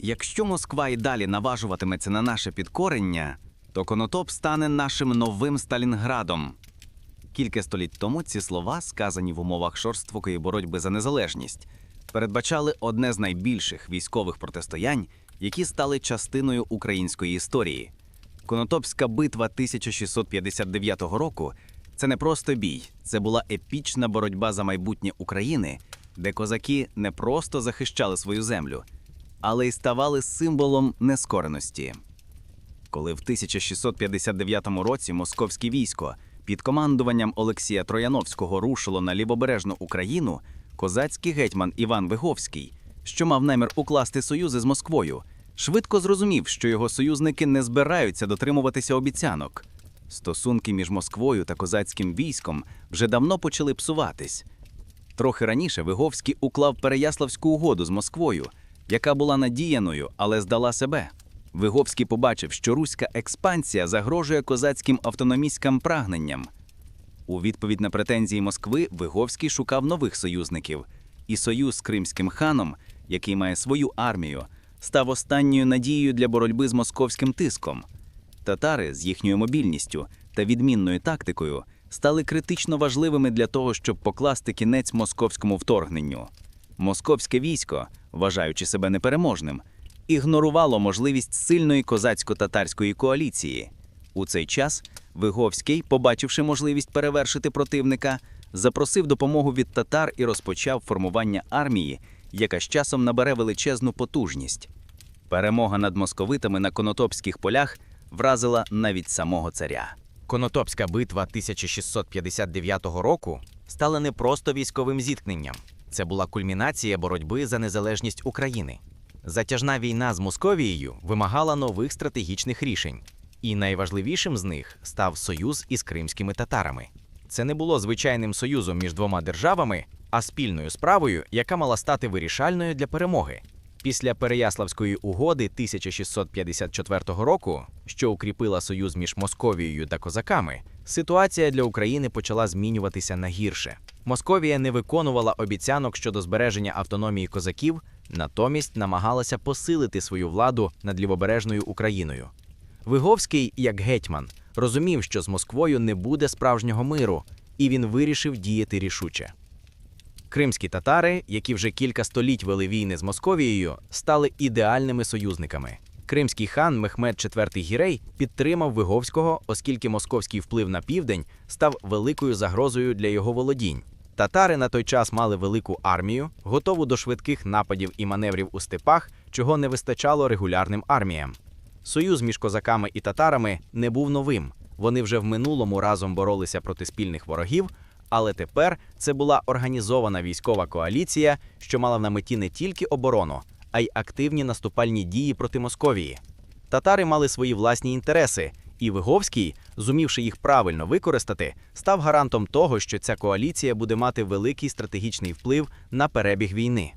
Якщо Москва і далі наважуватиметься на наше підкорення, то Конотоп стане нашим новим Сталінградом. Кілька століть тому ці слова, сказані в умовах шорсткої боротьби за незалежність, передбачали одне з найбільших військових протистоянь, які стали частиною української історії. Конотопська битва 1659 року це не просто бій, це була епічна боротьба за майбутнє України, де козаки не просто захищали свою землю, але й ставали символом нескореності. Коли в 1659 році московське військо під командуванням Олексія Трояновського рушило на лівобережну Україну, козацький гетьман Іван Виговський, що мав намір укласти союзи з Москвою, швидко зрозумів, що його союзники не збираються дотримуватися обіцянок. Стосунки між Москвою та козацьким військом вже давно почали псуватись. Трохи раніше Виговський уклав Переяславську угоду з Москвою, яка була надіяною, але здала себе. Виговський побачив, що руська експансія загрожує козацьким автономістським прагненням. У відповідь на претензії Москви Виговський шукав нових союзників, і союз з кримським ханом, який має свою армію, став останньою надією для боротьби з московським тиском. Татари з їхньою мобільністю та відмінною тактикою стали критично важливими для того, щоб покласти кінець московському вторгненню. Московське військо, вважаючи себе непереможним, ігнорувало можливість сильної козацько-татарської коаліції. У цей час Виговський, побачивши можливість перевершити противника, запросив допомогу від татар і розпочав формування армії, яка з часом набере величезну потужність. Перемога над московитами на конотопських полях вразила навіть самого царя. Конотопська битва 1659 року стала не просто військовим зіткненням. Це була кульмінація боротьби за незалежність України. Затяжна війна з Московією вимагала нових стратегічних рішень, і найважливішим з них став союз із кримськими татарами. Це не було звичайним союзом між двома державами, а спільною справою, яка мала стати вирішальною для перемоги. Після Переяславської угоди 1654 року, що укріпила союз між Московією та козаками, ситуація для України почала змінюватися на гірше. Московія не виконувала обіцянок щодо збереження автономії козаків, натомість намагалася посилити свою владу над лівобережною Україною. Виговський, як гетьман, розумів, що з Москвою не буде справжнього миру, і він вирішив діяти рішуче. Кримські татари, які вже кілька століть вели війни з Московією, стали ідеальними союзниками. Кримський хан Мехмед IV Гірей підтримав Виговського, оскільки московський вплив на південь став великою загрозою для його володінь. Татари на той час мали велику армію, готову до швидких нападів і маневрів у степах, чого не вистачало регулярним арміям. Союз між козаками і татарами не був новим. Вони вже в минулому разом боролися проти спільних ворогів, але тепер це була організована військова коаліція, що мала на меті не тільки оборону, а й активні наступальні дії проти Московії. Татари мали свої власні інтереси, і Виговський, зумівши їх правильно використати, став гарантом того, що ця коаліція буде мати великий стратегічний вплив на перебіг війни.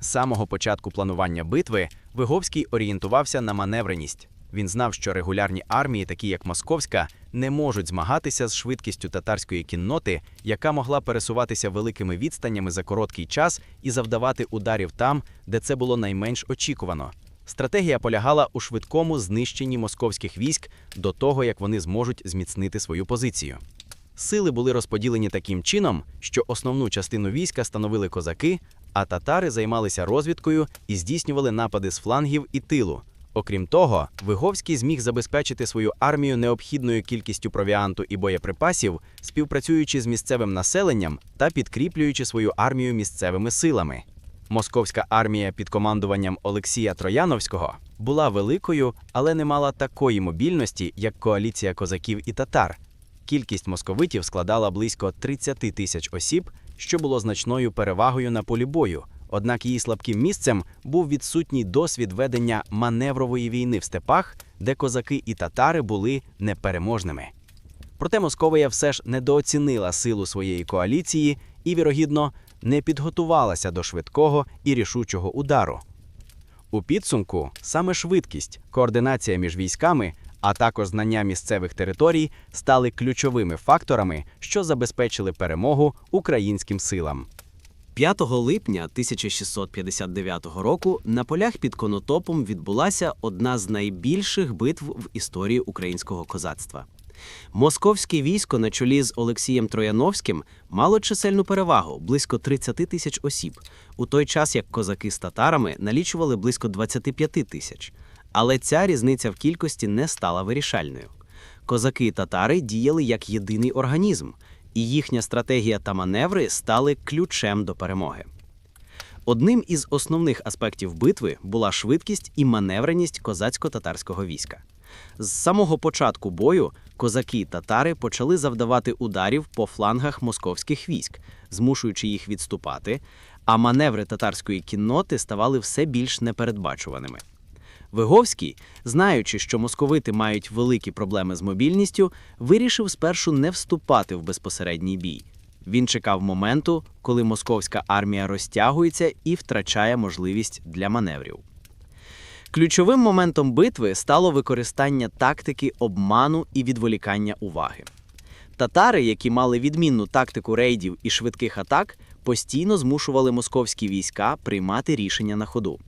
З самого початку планування битви Виговський орієнтувався на маневреність. Він знав, що регулярні армії, такі як Московська, не можуть змагатися з швидкістю татарської кінноти, яка могла пересуватися великими відстанями за короткий час і завдавати ударів там, де це було найменш очікувано. Стратегія полягала у швидкому знищенні московських військ до того, як вони зможуть зміцнити свою позицію. Сили були розподілені таким чином, що основну частину війська становили козаки, а татари займалися розвідкою і здійснювали напади з флангів і тилу. Окрім того, Виговський зміг забезпечити свою армію необхідною кількістю провіанту і боєприпасів, співпрацюючи з місцевим населенням та підкріплюючи свою армію місцевими силами. Московська армія під командуванням Олексія Трояновського була великою, але не мала такої мобільності, як коаліція козаків і татар. Кількість московитів складала близько 30 тисяч осіб, що було значною перевагою на полі бою. Однак її слабким місцем був відсутній досвід ведення маневрової війни в степах, де козаки і татари були непереможними. Проте Московія все ж недооцінила силу своєї коаліції і, вірогідно, не підготувалася до швидкого і рішучого удару. У підсумку саме швидкість, координація між військами, а також знання місцевих територій стали ключовими факторами, що забезпечили перемогу українським силам. 5 липня 1659 року на полях під Конотопом відбулася одна з найбільших битв в історії українського козацтва. Московське військо на чолі з Олексієм Трояновським мало чисельну перевагу близько 30 тисяч осіб, у той час як козаки з татарами налічували близько 25 тисяч. Але ця різниця в кількості не стала вирішальною. Козаки і татари діяли як єдиний організм, і їхня стратегія та маневри стали ключем до перемоги. Одним із основних аспектів битви була швидкість і маневреність козацько-татарського війська. З самого початку бою козаки і татари почали завдавати ударів по флангах московських військ, змушуючи їх відступати, а маневри татарської кінноти ставали все більш непередбачуваними. Виговський, знаючи, що московити мають великі проблеми з мобільністю, вирішив спершу не вступати в безпосередній бій. Він чекав моменту, коли московська армія розтягується і втрачає можливість для маневрів. Ключовим моментом битви стало використання тактики обману і відволікання уваги. Татари, які мали відмінну тактику рейдів і швидких атак, постійно змушували московські війська приймати рішення на ходу.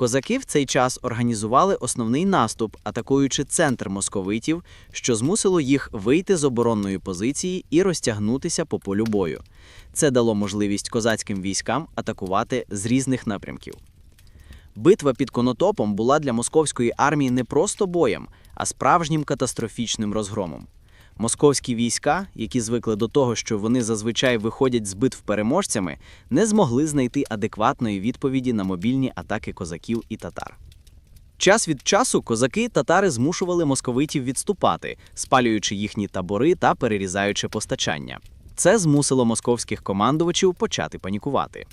Козаки в цей час організували основний наступ, атакуючи центр московитів, що змусило їх вийти з оборонної позиції і розтягнутися по полю бою. Це дало можливість козацьким військам атакувати з різних напрямків. Битва під Конотопом була для московської армії не просто боєм, а справжнім катастрофічним розгромом. Московські війська, які звикли до того, що вони зазвичай виходять з битв переможцями, не змогли знайти адекватної відповіді на мобільні атаки козаків і татар. Час від часу козаки татари змушували московитів відступати, спалюючи їхні табори та перерізаючи постачання. Це змусило московських командувачів почати панікувати.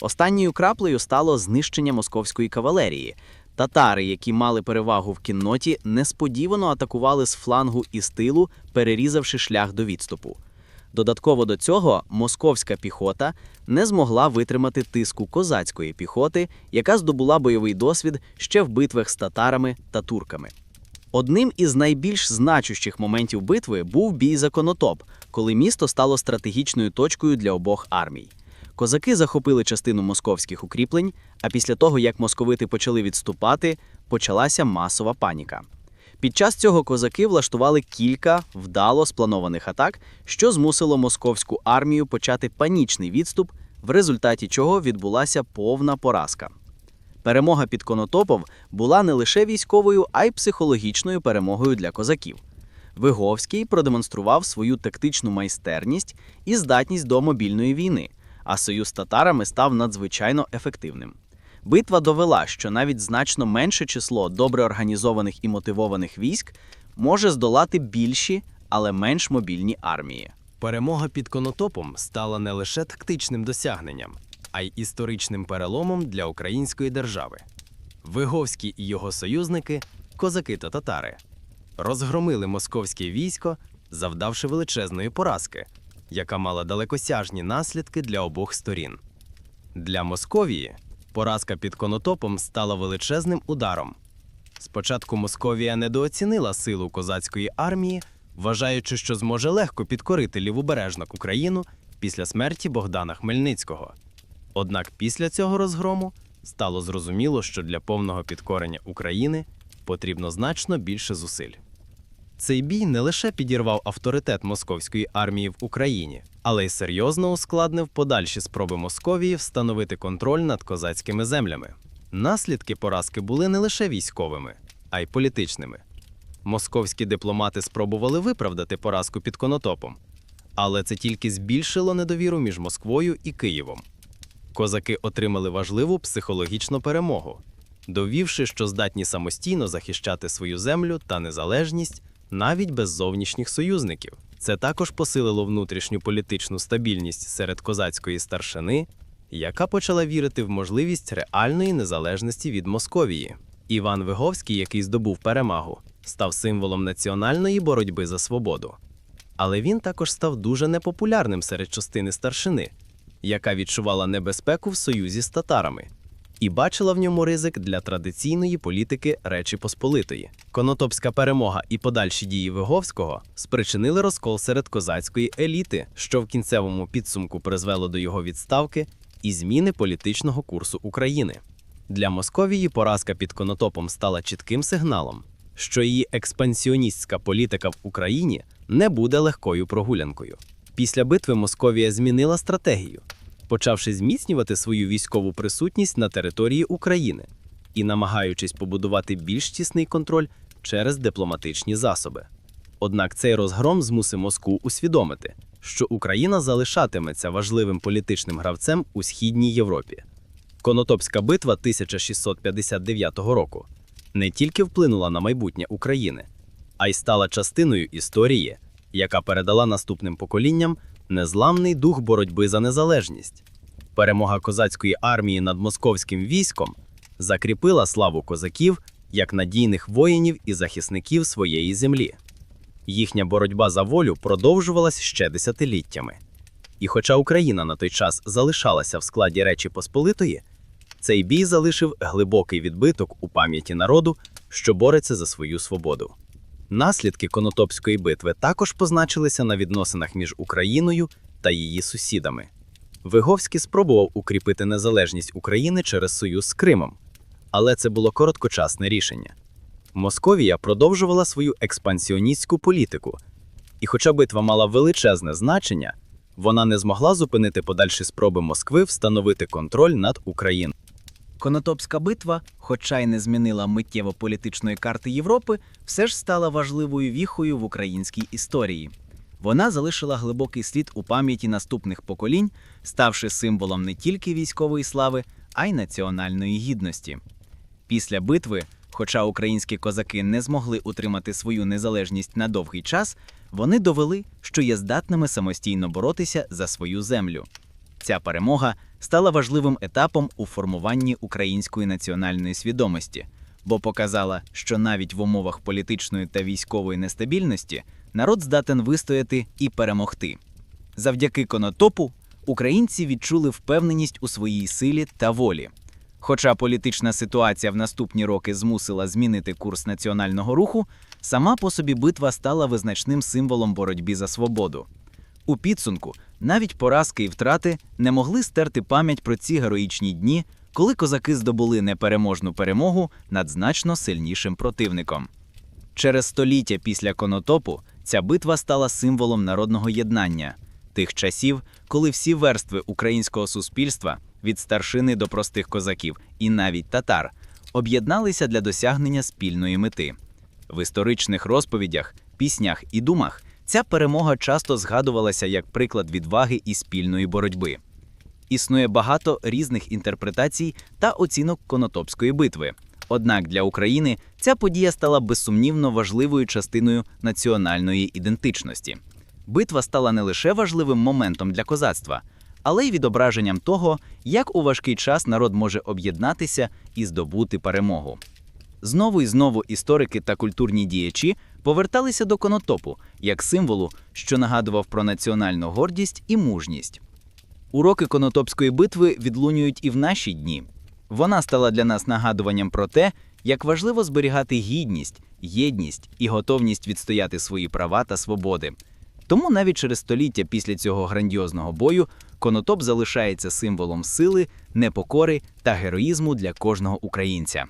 Останньою краплею стало знищення московської кавалерії. Татари, які мали перевагу в кінноті, несподівано атакували з флангу і з тилу, перерізавши шлях до відступу. Додатково до цього московська піхота не змогла витримати тиску козацької піхоти, яка здобула бойовий досвід ще в битвах з татарами та турками. Одним із найбільш значущих моментів битви був бій за Конотоп, коли місто стало стратегічною точкою для обох армій. Козаки захопили частину московських укріплень, а після того, як московити почали відступати, почалася масова паніка. Під час цього козаки влаштували кілька вдало спланованих атак, що змусило московську армію почати панічний відступ, в результаті чого відбулася повна поразка. Перемога під Конотопов була не лише військовою, а й психологічною перемогою для козаків. Виговський продемонстрував свою тактичну майстерність і здатність до мобільної війни, а союз з татарами став надзвичайно ефективним. Битва довела, що навіть значно менше число добре організованих і мотивованих військ може здолати більші, але менш мобільні армії. Перемога під Конотопом стала не лише тактичним досягненням, а й історичним переломом для української держави. Виговський і його союзники, козаки та татари, розгромили московське військо, завдавши величезної поразки, яка мала далекосяжні наслідки для обох сторін. Для Московії поразка під Конотопом стала величезним ударом. Спочатку Московія недооцінила силу козацької армії, вважаючи, що зможе легко підкорити лівобережну Україну після смерті Богдана Хмельницького. Однак після цього розгрому стало зрозуміло, що для повного підкорення України потрібно значно більше зусиль. Цей бій не лише підірвав авторитет московської армії в Україні, але й серйозно ускладнив подальші спроби Московії встановити контроль над козацькими землями. Наслідки поразки були не лише військовими, а й політичними. Московські дипломати спробували виправдати поразку під Конотопом, але це тільки збільшило недовіру між Москвою і Києвом. Козаки отримали важливу психологічну перемогу, довівши, що здатні самостійно захищати свою землю та незалежність навіть без зовнішніх союзників. Це також посилило внутрішню політичну стабільність серед козацької старшини, яка почала вірити в можливість реальної незалежності від Московії. Іван Виговський, який здобув перемагу, став символом національної боротьби за свободу. Але він також став дуже непопулярним серед частини старшини, яка відчувала небезпеку в союзі з татарами. І бачила в ньому ризик для традиційної політики Речі Посполитої. Конотопська перемога і подальші дії Виговського спричинили розкол серед козацької еліти, що в кінцевому підсумку призвело до його відставки і зміни політичного курсу України. Для Московії поразка під Конотопом стала чітким сигналом, що її експансіоністська політика в Україні не буде легкою прогулянкою. Після битви Московія змінила стратегію, почавши зміцнювати свою військову присутність на території України і намагаючись побудувати більш тісний контроль через дипломатичні засоби. Однак цей розгром змусив Москву усвідомити, що Україна залишатиметься важливим політичним гравцем у східній Європі. Конотопська битва 1659 року не тільки вплинула на майбутнє України, а й стала частиною історії, яка передала наступним поколінням незламний дух боротьби за незалежність. Перемога козацької армії над московським військом закріпила славу козаків як надійних воїнів і захисників своєї землі. Їхня боротьба за волю продовжувалась ще десятиліттями. І хоча Україна на той час залишалася в складі Речі Посполитої, цей бій залишив глибокий відбиток у пам'яті народу, що бореться за свою свободу. Наслідки Конотопської битви також позначилися на відносинах між Україною та її сусідами. Виговський спробував укріпити незалежність України через союз з Кримом, але це було короткочасне рішення. Московія продовжувала свою експансіоністську політику, і хоча битва мала величезне значення, вона не змогла зупинити подальші спроби Москви встановити контроль над Україною. Конотопська битва, хоча й не змінила миттєво політичної карти Європи, все ж стала важливою віхою в українській історії. Вона залишила глибокий слід у пам'яті наступних поколінь, ставши символом не тільки військової слави, а й національної гідності. Після битви, хоча українські козаки не змогли утримати свою незалежність на довгий час, вони довели, що є здатними самостійно боротися за свою землю. Ця перемога стала важливим етапом у формуванні української національної свідомості, бо показала, що навіть в умовах політичної та військової нестабільності народ здатен вистояти і перемогти. Завдяки конотопу українці відчули впевненість у своїй силі та волі. Хоча політична ситуація в наступні роки змусила змінити курс національного руху, сама по собі битва стала визначним символом боротьби за свободу. У підсумку навіть поразки і втрати не могли стерти пам'ять про ці героїчні дні, коли козаки здобули непереможну перемогу над значно сильнішим противником. Через століття після конотопу ця битва стала символом народного єднання тих часів, коли всі верстви українського суспільства від старшини до простих козаків і навіть татар об'єдналися для досягнення спільної мети. В історичних розповідях, піснях і думах ця перемога часто згадувалася як приклад відваги і спільної боротьби. Існує багато різних інтерпретацій та оцінок Конотопської битви. Однак для України ця подія стала безсумнівно важливою частиною національної ідентичності. Битва стала не лише важливим моментом для козацтва, але й відображенням того, як у важкий час народ може об'єднатися і здобути перемогу. Знову і знову історики та культурні діячі поверталися до конотопу як символу, що нагадував про національну гордість і мужність. Уроки Конотопської битви відлунюють і в наші дні. Вона стала для нас нагадуванням про те, як важливо зберігати гідність, єдність і готовність відстояти свої права та свободи. Тому навіть через століття після цього грандіозного бою Конотоп залишається символом сили, непокори та героїзму для кожного українця.